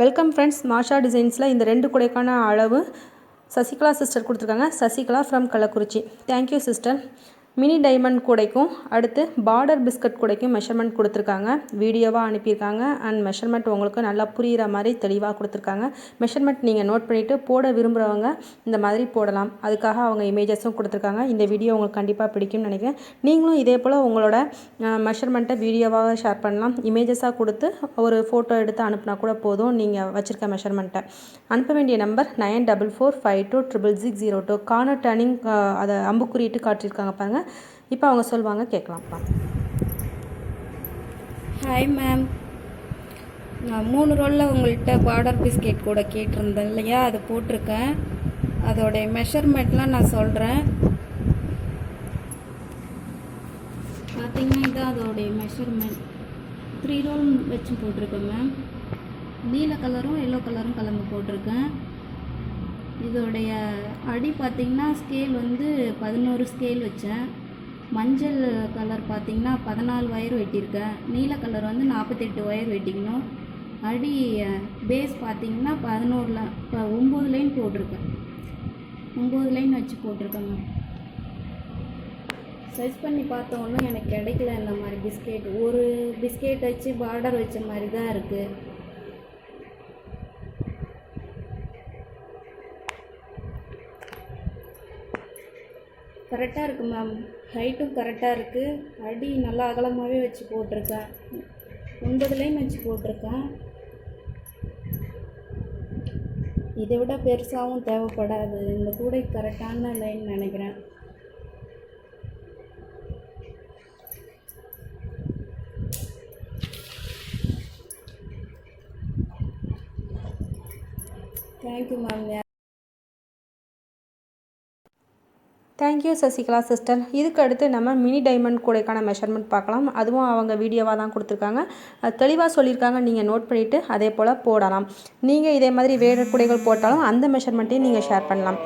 Welcome friends மாஷா டிசைன்ஸில் இந்த ரெண்டு குடைக்கான அளவு சசிகலா சிஸ்டர் கொடுத்துருக்காங்க. Sasikala from Kallakurichi thank you sister mini diamond கூடைக்கும் அடுத்து பார்டர் பிஸ்கட் கூடைக்கும் மெஷர்மெண்ட் கொடுத்துருக்காங்க. வீடியோவாக அனுப்பியிருக்காங்க. அண்ட் மெஷர்மெண்ட் உங்களுக்கு நல்லா புரிகிற மாதிரி தெளிவாக கொடுத்துருக்காங்க. மெஷர்மெண்ட் நீங்கள் நோட் பண்ணிவிட்டு போட விரும்புகிறவங்க இந்த மாதிரி போடலாம். அதுக்காக அவங்க இமேஜஸும் கொடுத்துருக்காங்க. இந்த வீடியோ உங்களுக்கு கண்டிப்பாக பிடிக்கும்னு நினைக்கிறேன். நீங்களும் இதே போல் உங்களோட மெஷர்மெண்ட்டை வீடியோவாக ஷேர் பண்ணலாம். இமேஜஸாக கொடுத்து ஒரு ஃபோட்டோ எடுத்து அனுப்புனா கூட போதும். நீங்கள் வச்சுருக்க மெஷர்மெண்ட்டை அனுப்ப வேண்டிய number nine double four five two triple six zero two corner turning அதை அம்புக்குறியிட்டு காட்டியிருக்காங்க பாருங்கள் இப்போ அவங்க சொல்லுவாங்க கேட்கலாம்ப்பா. ஹாய் மேம் நான் மூணு ரோலில் உங்கள்கிட்ட பார்டர் பிஸ்கெட் கூட கேட்டிருந்தேன் இல்லையா? அது போட்டிருக்கேன். அதோடைய மெஷர்மெண்ட்லாம் நான் சொல்கிறேன் பார்த்தீங்கன்னா இதுதான் அதோடைய மெஷர்மெண்ட் த்ரீ ரோல் வச்சு போட்டிருக்கேன் மேம் நீல கலரும் எல்லோ கலரும் கலந்து போட்டிருக்கேன். இதோடைய அடி பார்த்திங்கன்னா ஸ்கேல் வந்து பதினோரு ஸ்கேல் வச்சேன். மஞ்சள் கலர் பார்த்திங்கன்னா பதினாலு ஒயர் வெட்டியிருக்கேன். நீல கலர் வந்து நாற்பத்தெட்டு ஒயர் வெட்டிக்கணும். அடி பேஸ் பார்த்திங்கன்னா பதினோரில் இப்போ ஒம்பது லைன் போட்டிருக்கேன். ஒம்பது லைன் வச்சு போட்டிருக்கேங்க. சர்ச் பண்ணி பார்த்தோம்னா எனக்கு கிடைக்கல இந்த மாதிரி பிஸ்கெட் ஒரு பிஸ்கெட் வச்சு பார்டர் வச்ச மாதிரி தான் இருக்குது கரெக்டாக இருக்குது மேம் ஹைட்டும் கரெக்டாக இருக்குது அடி நல்லா அகலமாகவே வச்சு போட்டிருக்கேன். ஒன்பதுலேயும் வச்சு போட்டிருக்கேன். இதை விட பெருசாகவும் தேவைப்படாது. இந்த கூடை கரெக்டான லைன் நினைக்கிறேன். Thank you ma'am thank you Sasikala sister இதுக்கு அடுத்து நம்ம மினி டைமண்ட் கூடைக்கான மெஷர்மெண்ட் பார்க்கலாம். அதுவும் அவங்க வீடியோவாக தான் கொடுத்துருக்காங்க. அது தெளிவாக சொல்லியிருக்காங்க. நீங்கள் நோட் பண்ணிவிட்டு அதே போல் போடலாம். நீங்கள் இதே மாதிரி வேறு கூடைகள் போட்டாலும் அந்த மெஷர்மெண்ட்டையும் நீங்கள் ஷேர் பண்ணலாம்.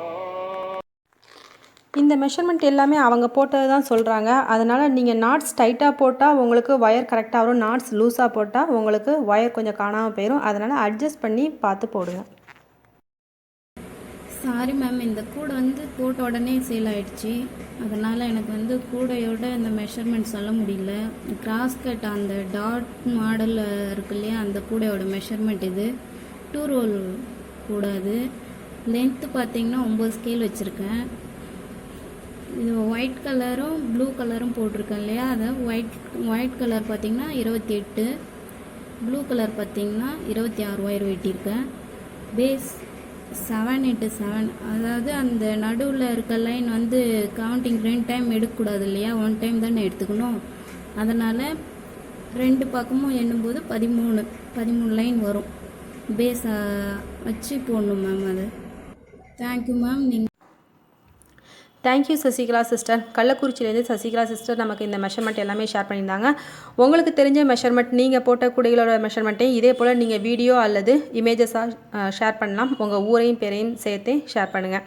இந்த மெஷர்மெண்ட் எல்லாமே அவங்க போட்டது தான் சொல்கிறாங்க அதனால் நீங்கள் நாட்ஸ் டைட்டாக போட்டால் உங்களுக்கு ஒயர் கரெக்டாக வரும். நாட்ஸ் லூஸாக போட்டால் உங்களுக்கு ஒயர் கொஞ்சம் காணாமல் போயிடும் அதனால் அட்ஜஸ்ட் பண்ணி பார்த்து போடுங்க. சாரி மேம் இந்த கூடை வந்து போட்ட உடனே சேல் ஆயிடுச்சு. அதனால் எனக்கு வந்து கூடையோட இந்த மெஷர்மெண்ட் சொல்ல முடியல. கிராஸ் கட் அந்த டாட் மாடலில் இருக்கு இல்லையா அந்த கூடையோட மெஷர்மெண்ட் இது. டூ ரோல் கூட அது. லென்த்து பார்த்தீங்கன்னா ஒம்பது ஸ்கேல் வச்சுருக்கேன். இது ஒயிட் கலரும் ப்ளூ கலரும் போட்டிருக்கேன் இல்லையா அதை ஒயிட் ஒயிட் கலர் பார்த்திங்கன்னா இருபத்தி எட்டு ப்ளூ கலர் பார்த்திங்கன்னா இருபத்தி ஆறு ஒயர் வெட்டியிருக்கேன். பேஸ் செவன் எட்டு செவன் அதாவது அந்த நடுவில் இருக்க லைன் வந்து கவுண்டிங் ரெண்டு டைம் எடுக்கக்கூடாது இல்லையா? ஒன் டைம் தானே எடுத்துக்கணும். அதனால் ரெண்டு பக்கமும் எண்ணும்போது பதிமூணு. பதிமூணு லைன் வரும். பேஸாக வச்சு போடணும் மேம் அது. தேங்க்யூ மேம் நீங்கள் தேங்க்யூ சசிகலா சிஸ்டர் கள்ளக்குறிச்சியிலேருந்து சசிகலா சிஸ்டர் நமக்கு இந்த மெஷர்மெண்ட் எல்லாமே ஷேர் பண்ணியிருந்தாங்க. உங்களுக்கு தெரிஞ்ச மெஷர்மெண்ட் நீங்கள் போட்ட குடைகளோட மெஷர்மெண்ட்டையும் இதே போல் நீங்கள் வீடியோ அல்லது இமேஜஸாக ஷேர் பண்ணலாம். உங்கள் ஊரையும் பேரையும் சேர்த்து ஷேர் பண்ணுங்கள்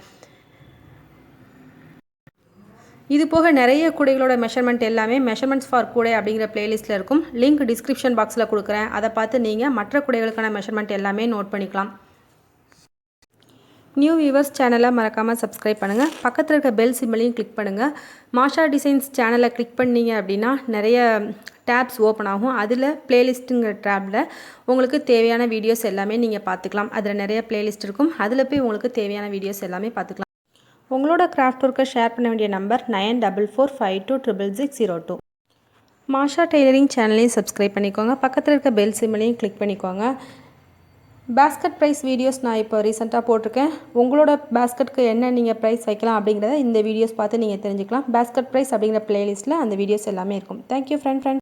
இது போக நிறைய கூடைகளோட மெஷர்மெண்ட் எல்லாமே மெஷர்மெண்ட்ஸ் ஃபார் கூடை அப்படிங்கிற பிளேலிஸ்ட்டில் இருக்கும். லிங்க் டிஸ்கிரிப்ஷன் பாக்ஸில் கொடுக்குறேன். அதை பார்த்து நீங்கள் மற்ற கூடைகளுக்கான மெஷர்மெண்ட் எல்லாமே நோட் பண்ணிக்கலாம். நியூ வியூவர்ஸ் சேனலை மறக்காமல் சப்ஸ்கிரைப் பண்ணுங்கள் பக்கத்தில் இருக்க பெல் சிம்பிளையும் கிளிக் பண்ணுங்கள் மாஷா டிசைன்ஸ் சேனலை கிளிக் பண்ணீங்க அப்படின்னா நிறைய டேப்ஸ் ஓப்பன் ஆகும். அதில் பிளேலிஸ்ட்டுங்கிற டேப்பில் உங்களுக்கு தேவையான வீடியோஸ் எல்லாமே நீங்கள் பார்த்துக்கலாம். அதில் நிறைய பிளேலிஸ்ட் இருக்கும். அதில் போய் உங்களுக்கு தேவையான வீடியோஸ் எல்லாமே பார்த்துக்கலாம். உங்களோட கிராஃப்ட் ஒர்க்கை ஷேர் பண்ண வேண்டிய number nine double four five two triple six zero two. Masha tailoring சேனலையும் சப்ஸ்கிரைப் பண்ணிக்கோங்க. பக்கத்தில் இருக்க பெல் சிம்லையும் கிளிக் பண்ணிக்கோங்க. பேஸ்கட் ப்ரைஸ் வீடியோஸ் நான் இப்போ ரீசெண்டாக போட்டிருக்கேன். உங்களோட பேஸ்கட்க்கு என்ன நீங்கள் ப்ரைஸ் வைக்கலாம் அப்படிங்கிறத இந்த வீடியோஸ் பார்த்து நீங்கள் தெரிஞ்சுக்கலாம். பேஸ்கட் ப்ரைஸ் அப்படிங்கிற ப்ளேலிஸ்ட்டில் அந்த வீடியோஸ் எல்லாமே இருக்கும். Thank you friend friend